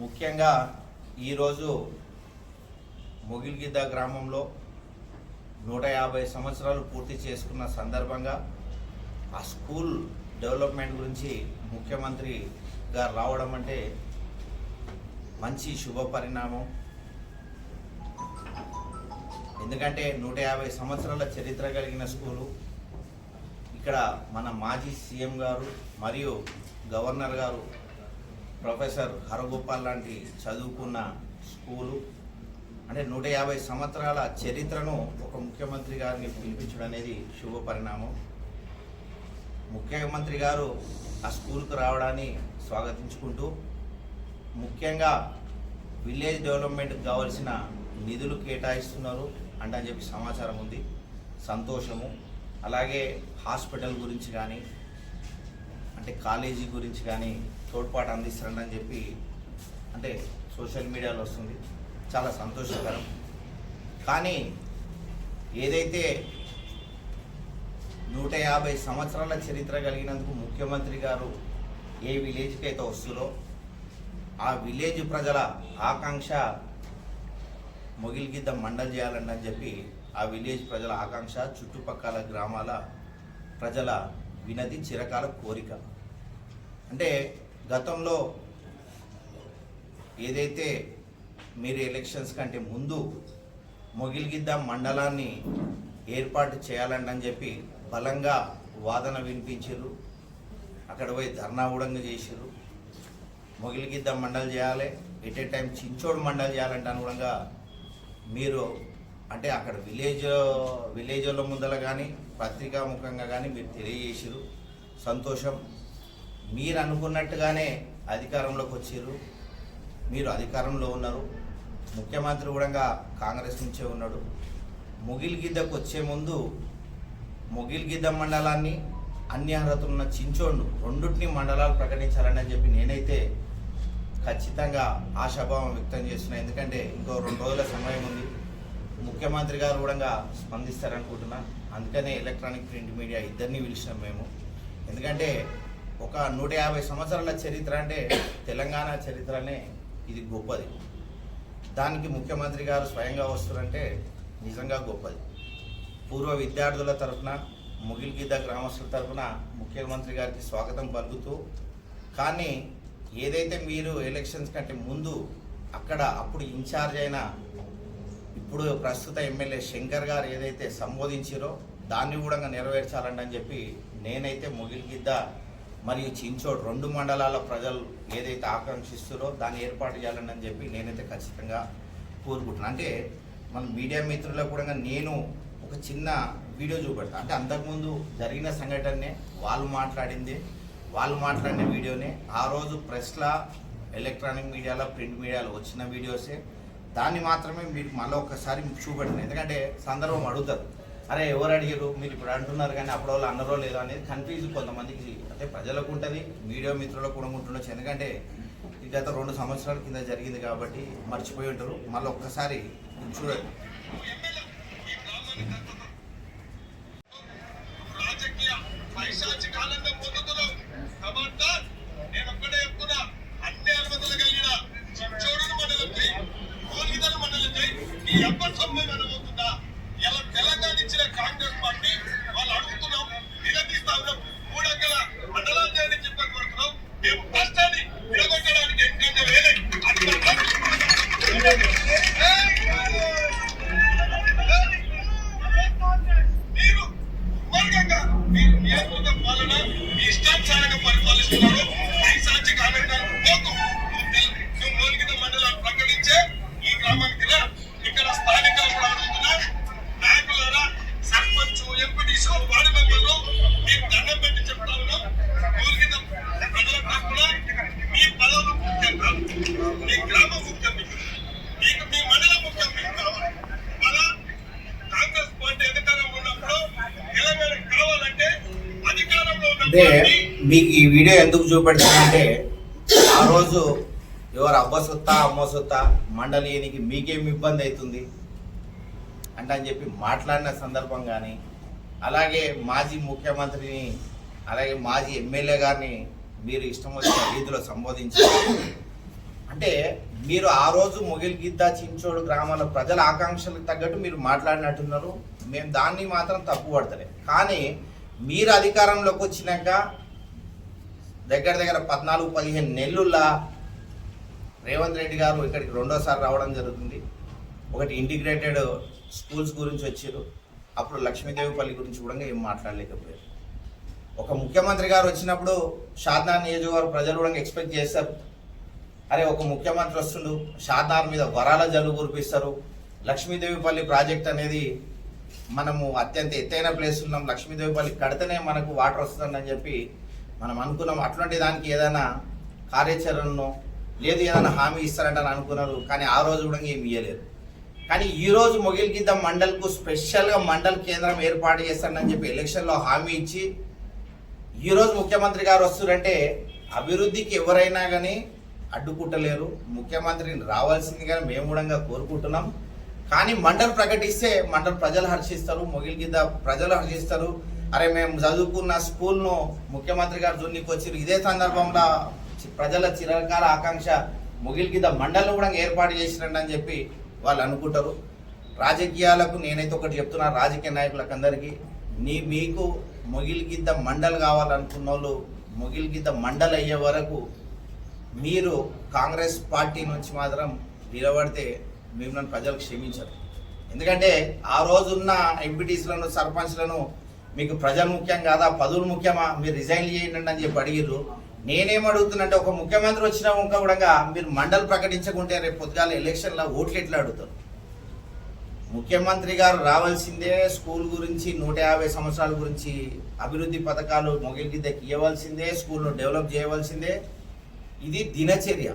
ముఖ్యంగా ఈరోజు మొగిల్గిద్ద గ్రామంలో నూట యాభై సంవత్సరాలు పూర్తి చేసుకున్న సందర్భంగా ఆ స్కూల్ డెవలప్మెంట్ గురించి ముఖ్యమంత్రి గారు రావడం అంటే మంచి శుభ పరిణామం. ఎందుకంటే నూట యాభై సంవత్సరాల చరిత్ర కలిగిన స్కూలు. ఇక్కడ మన మాజీ సీఎం గారు మరియు గవర్నర్ గారు ప్రొఫెసర్ హరగోపాల్ లాంటి చదువుకున్న స్కూలు అంటే నూట యాభై సంవత్సరాల చరిత్రను ఒక ముఖ్యమంత్రి గారిని పిలిపించడం అనేది శుభ పరిణామం. ముఖ్యమంత్రి గారు ఆ స్కూల్కు రావడాన్ని స్వాగతించుకుంటూ ముఖ్యంగా విలేజ్ డెవలప్మెంట్కి కావాల్సిన నిధులు కేటాయిస్తున్నారు అంటే అని చెప్పి సమాచారం ఉంది. సంతోషము. అలాగే హాస్పిటల్ గురించి కానీ అంటే కాలేజీ గురించి కానీ తోడ్పాటు అందిస్తారని చెప్పి అంటే సోషల్ మీడియాలో వస్తుంది. చాలా సంతోషకరం. కానీ ఏదైతే నూట యాభై సంవత్సరాల చరిత్ర కలిగినందుకు ముఖ్యమంత్రి గారు ఏ విలేజ్కి అయితే వస్తుందో ఆ విలేజ్ ప్రజల ఆకాంక్ష మొగిలిగిద్ద మండలి చేయాలండి అని చెప్పి ఆ విలేజ్ ప్రజల ఆకాంక్ష చుట్టుపక్కల గ్రామాల ప్రజల వినది చిరకాల కోరిక. అంటే గతంలో ఏదైతే మీరు ఎలక్షన్స్ కంటే ముందు మొగిలిగిద్ద మండలాన్ని ఏర్పాటు చేయాలండి అని చెప్పి బలంగా వాదన వినిపించారు అక్కడ పోయి ధర్నా కూడా చేసారు మొగిలిగిద్ద మండలి చేయాలి ఎట్ ఏ టైం చించోడు మండలి చేయాలంటే అనుగుణంగా మీరు అంటే అక్కడ విలేజ్ విలేజ్ల ముందర కానీ పత్రికా ముఖంగా కానీ మీరు తెలియజేసారు సంతోషం. మీరు అనుకున్నట్టుగానే అధికారంలోకి వచ్చారు మీరు అధికారంలో ఉన్నారు. ముఖ్యమంత్రి కూడా కాంగ్రెస్ నుంచే ఉన్నాడు. ముగిల్గిద్దకు వచ్చే ముందు ముగిల్గిద్ద మండలాన్ని అన్ని అర్హతలు ఉన్న చించోడ్ను రెండుటిని మండలాలు ప్రకటించాలని అని చెప్పి నేనైతే ఖచ్చితంగా ఆశాభావం వ్యక్తం చేస్తున్నా. ఎందుకంటే ఇంకో రెండు రోజుల సమయం ఉంది. ముఖ్యమంత్రి గారు కూడా స్పందిస్తారనుకుంటున్నా. అందుకనే ఎలక్ట్రానిక్ ప్రింట్ మీడియా ఇద్దరిని పిలిచినాం మేము. ఎందుకంటే ఒక నూట యాభై సంవత్సరాల చరిత్ర అంటే తెలంగాణ చరిత్రనే ఇది గొప్పది. దానికి ముఖ్యమంత్రి గారు స్వయంగా వస్తున్నారంటే నిజంగా గొప్పది. పూర్వ విద్యార్థుల తరఫున ముగిల్గిద్ద గ్రామస్తుల తరఫున ముఖ్యమంత్రి గారికి స్వాగతం పలుకుతూ కానీ ఏదైతే మీరు ఎలక్షన్స్ కంటే ముందు అక్కడ అప్పుడు ఇన్ఛార్జ్ అయిన ఇప్పుడు ప్రస్తుత ఎమ్మెల్యే శంకర్ గారు ఏదైతే సంబోధించారో దాన్ని కూడా నెరవేర్చాలండి అని చెప్పి నేనైతే ముగిల్గిద్ద మరియు చించోడ్ రెండు మండలాల ప్రజలు ఏదైతే ఆకాంక్షిస్తారో దాన్ని ఏర్పాటు చేయాలని అని చెప్పి నేనైతే ఖచ్చితంగా కోరుకుంటున్నాను అంటే మన మీడియా మిత్రులకు కూడా నేను ఒక చిన్న వీడియో చూపెడతాను అంటే అంతకుముందు జరిగిన సంఘటననే వాళ్ళు మాట్లాడింది వాళ్ళు మాట్లాడిన వీడియోనే. ఆ రోజు ప్రెస్లా ఎలక్ట్రానిక్ మీడియాలో ప్రింట్ మీడియాలో వచ్చిన వీడియోసే. దాన్ని మాత్రమే మీరు మళ్ళీ ఒకసారి చూపెడతాను. ఎందుకంటే సందర్భం అడుగుతారు. అరే ఎవరు అడిగారు మీరు ఇప్పుడు అంటున్నారు కానీ అప్పుడు వాళ్ళు అన్నరో లేదో అనేది కన్ఫ్యూజ్ కొంతమందికి అంటే ప్రజలకు ఉంటుంది మీడియా మిత్రులకు కూడా ఉంటుండొచ్చు. ఎందుకంటే ఇది గత రెండు సంవత్సరాల కింద జరిగింది కాబట్టి మర్చిపోయి ఉంటారు. మళ్ళీ ఒక్కసారి చూడండి. రాజకీయ అంటే మీకు ఈ వీడియో ఎందుకు చూపెడుతుందంటే ఆ రోజు ఎవరు అబ్బ సొత్తా అమ్మ సొత్తా మండలియనికి మీకేం ఇబ్బంది అవుతుంది? అంటే అని చెప్పి మాట్లాడిన సందర్భం కానీ అలాగే మాజీ ముఖ్యమంత్రిని అలాగే మాజీ ఎమ్మెల్యే గారిని మీరు ఇష్టం వచ్చిన రీతిలో సంబోధించారు. అంటే మీరు ఆ రోజు మొగిలిగిద్ద చించోడు గ్రామాల ప్రజల ఆకాంక్షలకు తగ్గట్టు మీరు మాట్లాడినట్టున్నారు. మేము దాన్ని మాత్రం తప్పు పడతలే కానీ మీరు అధికారంలోకి వచ్చినాక దగ్గర దగ్గర పద్నాలుగు పదిహేను నెలలులా రేవంత్ రెడ్డి గారు ఇక్కడికి రెండోసారి రావడం జరుగుతుంది. ఒకటి ఇంటిగ్రేటెడ్ స్కూల్స్ గురించి వచ్చారు అప్పుడు లక్ష్మీదేవిపల్లి గురించి కూడా ఏం మాట్లాడలేకపోయారు. ఒక ముఖ్యమంత్రి గారు వచ్చినప్పుడు షాద్నార్ నియోజకవర్గ ప్రజలు కూడా ఎక్స్పెక్ట్ చేస్తారు. అరే ఒక ముఖ్యమంత్రి వస్తుండు షాద్నార్ మీద వరాల జల్లు కురిపిస్తారు. లక్ష్మీదేవిపల్లి ప్రాజెక్ట్ అనేది మనము అత్యంత ఎత్తైన ప్లేస్ ఉన్నాం లక్ష్మీదేవిపల్లి కడితేనే మనకు వాటర్ వస్తుందని చెప్పి మనం అనుకున్నాం. అటువంటి దానికి ఏదైనా కార్యాచరణను లేదు ఏదైనా హామీ ఇస్తారంట అనుకున్నారు. కానీ ఆ రోజు కూడా ఏమి ఇవ్వలేదు కానీ ఈ రోజు మొగిలిగిద్ద మండల్కు స్పెషల్గా మండల్ కేంద్రం ఏర్పాటు చేస్తానని చెప్పి ఎలక్షన్లో హామీ ఇచ్చి ఈ రోజు ముఖ్యమంత్రి గారు వస్తున్నారంటే అభివృద్ధికి ఎవరైనా కానీ అడ్డుకుంటలేరు ముఖ్యమంత్రిని రావాల్సిందిగా మేము కూడా కోరుకుంటున్నాం. కానీ మండలి ప్రకటిస్తే మండలి ప్రజలు హర్షిస్తారు మొగిలి గిద్ద ప్రజలు హర్షిస్తారు. అరే మేము చదువుకున్న స్కూల్ను ముఖ్యమంత్రి గారు జున్నికి వచ్చారు ఇదే సందర్భంలో చి- ప్రజల చిరకాల ఆకాంక్ష మొగిలి గిద్ద మండలం కూడా ఏర్పాటు చేసిరండి అని చెప్పి వాళ్ళు అనుకుంటారు. రాజకీయాలకు నేనైతే ఒకటి చెప్తున్నా రాజకీయ నాయకులకు అందరికీ. నీ మీకు మొగిలి గిద్ద మండలి కావాలనుకున్న వాళ్ళు మొగిలిగిద్ద మండలి అయ్యే వరకు మీరు కాంగ్రెస్ పార్టీ నుంచి మాత్రం నిలబడితే మీరు నన్ను ప్రజలకు క్షమించరు. ఎందుకంటే ఆ రోజున్న ఎంపీటీసీలను సర్పంచ్లను మీకు ప్రజలు ముఖ్యం కాదా? పదవులు ముఖ్యమా? మీరు రిజైన్ చేయండి అని చెప్పి అడిగిర్రు. నేనేం అడుగుతున్నంటే ఒక ముఖ్యమంత్రి వచ్చిన ఇంకా కూడా మీరు మండలి ప్రకటించకుంటే రేపు పొద్దుగాల ఎలక్షన్లో ఓట్లు ఎట్లా అడుగుతారు? ముఖ్యమంత్రి గారు రావాల్సిందే స్కూల్ గురించి నూట యాభై సంవత్సరాల గురించి అభివృద్ధి పథకాలు మొగిటి దగ్గర ఇవ్వవలసిందే స్కూల్ను డెవలప్ చేయవలసిందే. ఇది దినచర్య.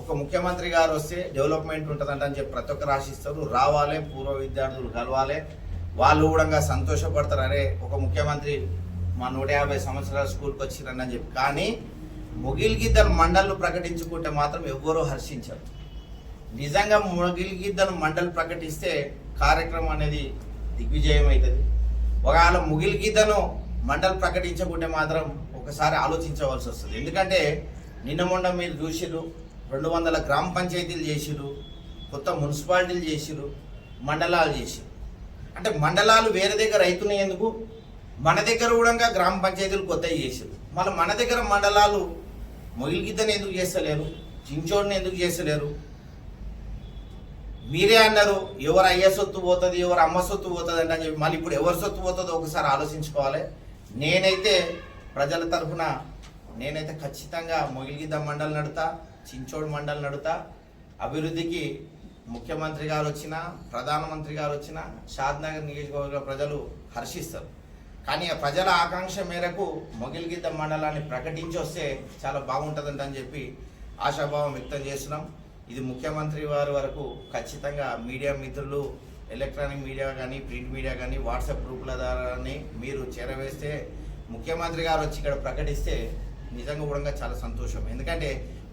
ఒక ముఖ్యమంత్రి గారు వస్తే డెవలప్మెంట్ ఉంటుందంట అని చెప్పి ప్రతి ఒక్కరు ఆశిస్తారు. రావాలి పూర్వ విద్యార్థులు కలవాలి. వాళ్ళు కూడా సంతోషపడతారు. అరే ఒక ముఖ్యమంత్రి మా నూట యాభై సంవత్సరాల స్కూల్కి వచ్చిరని అని చెప్పి. కానీ మొగిలిగిద్దరు మండళ్ళు ప్రకటించుకుంటే మాత్రం ఎవ్వరూ హర్షించరు. నిజంగా ముగిలిగిద్దను మండలి ప్రకటిస్తే కార్యక్రమం అనేది దిగ్విజయం అవుతుంది ఒకవేళ ముగిలిగిద్దను మండలి ప్రకటించకుంటే మాత్రం ఒకసారి ఆలోచించవలసి వస్తుంది. ఎందుకంటే నిన్న మొన్న మీరు చూసిరు రెండు వందల గ్రామ పంచాయతీలు చేసిరు కొత్త మున్సిపాలిటీలు చేసిరు మండలాలు చేసిరు అంటే మండలాలు వేరే దగ్గర అవుతున్నాయి ఎందుకు మన దగ్గర కూడా గ్రామ పంచాయతీలు కొత్తవి చేసిరు మళ్ళీ మన దగ్గర మండలాలు మొగిలిగిద్దని ఎందుకు చేస్తలేరు? చించోడిని ఎందుకు చేస్తలేరు? మీరే అన్నారు ఎవరు అయ్య సొత్తు పోతుంది ఎవరు అమ్మ సొత్తు పోతుంది అంటే అని చెప్పి మళ్ళీ ఇప్పుడు ఎవరి సొత్తు పోతుందో ఒకసారి ఆలోచించుకోవాలి. నేనైతే ప్రజల తరఫున నేనైతే ఖచ్చితంగా మొగిలిగిద్ద మండలి నడుతా చించోడు మండల్ నడుతా అభివృద్ధికి ముఖ్యమంత్రి గారు వచ్చినా ప్రధానమంత్రి గారు వచ్చినా షాద్నగర్ నియోజకవర్గ ప్రజలు హర్షిస్తారు. కానీ ఆ ప్రజల ఆకాంక్ష మేరకు మొగిలిగిద్ద మండలాన్ని ప్రకటించి వస్తే చాలా బాగుంటుందంట అని చెప్పి ఆశాభావం వ్యక్తం చేస్తున్నాం. ఇది ముఖ్యమంత్రి వారి వరకు ఖచ్చితంగా మీడియా మిత్రులు ఎలక్ట్రానిక్ మీడియా కానీ ప్రింట్ మీడియా కానీ వాట్సాప్ గ్రూపుల ద్వారానే మీరు చేరవేస్తే ముఖ్యమంత్రి గారు వచ్చి ఇక్కడ ప్రకటిస్తే నిజంగా కూడా చాలా సంతోషం. ఎందుకంటే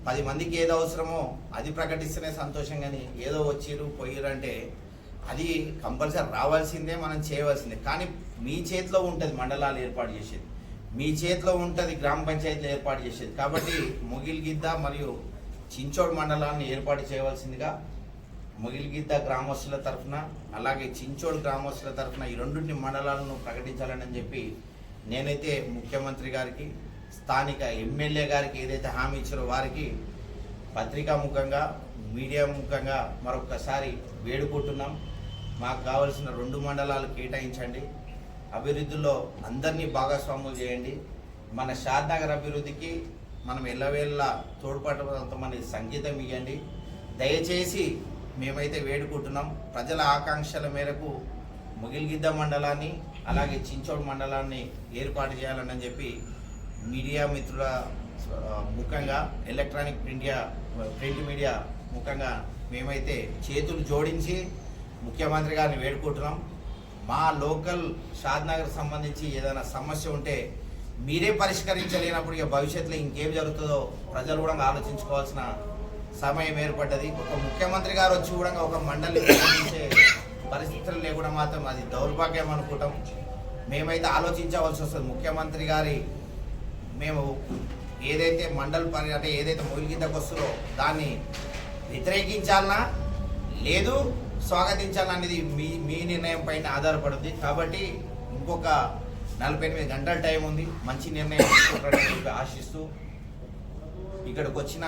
పది మందికి ఏది అవసరమో అది ప్రకటిస్తేనే సంతోషం కానీ ఏదో వచ్చిరు పోయిరు అంటే అది కంపల్సరీ రావాల్సిందే మనం చేయవలసిందే. కానీ మీ చేతిలో ఉంటుంది మండలాలు ఏర్పాటు చేసేది. మీ చేతిలో ఉంటుంది గ్రామ పంచాయతీలు ఏర్పాటు చేసేది. కాబట్టి ముగిల్గిద్ద మరియు చించోడ్ మండలాన్ని ఏర్పాటు చేయవలసిందిగా ముగిల్గిద్ద గ్రామస్తుల తరఫున అలాగే చించోడ్ గ్రామస్తుల తరఫున ఈ రెండింటి మండలాలను ప్రకటించాలని చెప్పి నేనైతే ముఖ్యమంత్రి గారికి స్థానిక ఎమ్మెల్యే గారికి ఏదైతే హామీ ఇచ్చారో వారికి పత్రికా ముఖంగా మీడియా ముఖంగా మరొకసారి వేడుకుంటున్నాం. మాకు కావలసిన రెండు మండలాలు కేటాయించండి. అభివృద్ధిలో అందరినీ భాగస్వాములు చేయండి. మన షాద్నగర్ అభివృద్ధికి మనం ఎల్లవేళ్ళ తోడ్పడమంతమంది సంగీతం ఇవ్వండి. దయచేసి మేమైతే వేడుకుంటున్నాం. ప్రజల ఆకాంక్షల మేరకు ముగిల్గిద్ద మండలాన్ని అలాగే చించోడ్ మండలాన్ని ఏర్పాటు చేయాలని చెప్పి మీడియా మిత్రుల ముఖంగా ఎలక్ట్రానిక్ ఇండియా ప్రింట్ మీడియా ముఖంగా మేమైతే చేతులు జోడించి ముఖ్యమంత్రి గారిని వేడుకుంటున్నాం. మా లోకల్ షాద్నగర్ సంబంధించి ఏదైనా సమస్య ఉంటే మీరే పరిష్కరించలేనప్పుడు ఇక భవిష్యత్తులో ఇంకేం జరుగుతుందో ప్రజలు కూడా ఆలోచించుకోవాల్సిన సమయం ఏర్పడ్డది. ఒక ముఖ్యమంత్రి గారు వచ్చి కూడా ఒక మండలి పరిస్థితులు లేకుండా మాత్రం అది దౌర్భాగ్యం అనుకుంటాం. మేమైతే ఆలోచించవలసి వస్తుంది. ముఖ్యమంత్రి గారి మేము ఏదైతే మండల్ పని అంటే ఏదైతే మొగిలిగిద్దకు వస్తుందో దాన్ని వ్యతిరేకించాలనా లేదు స్వాగతించాలనా అనేది మీ మీ నిర్ణయం పైన ఆధారపడుతుంది కాబట్టి ఇంకొక నలభై ఎనిమిది గంటల టైం ఉంది. మంచి నిర్ణయం తీసుకుంటారని చెప్పి ఆశిస్తూ ఇక్కడికి వచ్చిన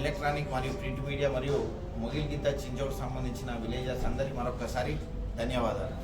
ఎలక్ట్రానిక్ మరియు ప్రింట్ మీడియా మరియు మొగిలిగిద్ద చించోకు సంబంధించిన విలేజర్స్ అందరికీ మరొకసారి ధన్యవాదాలు.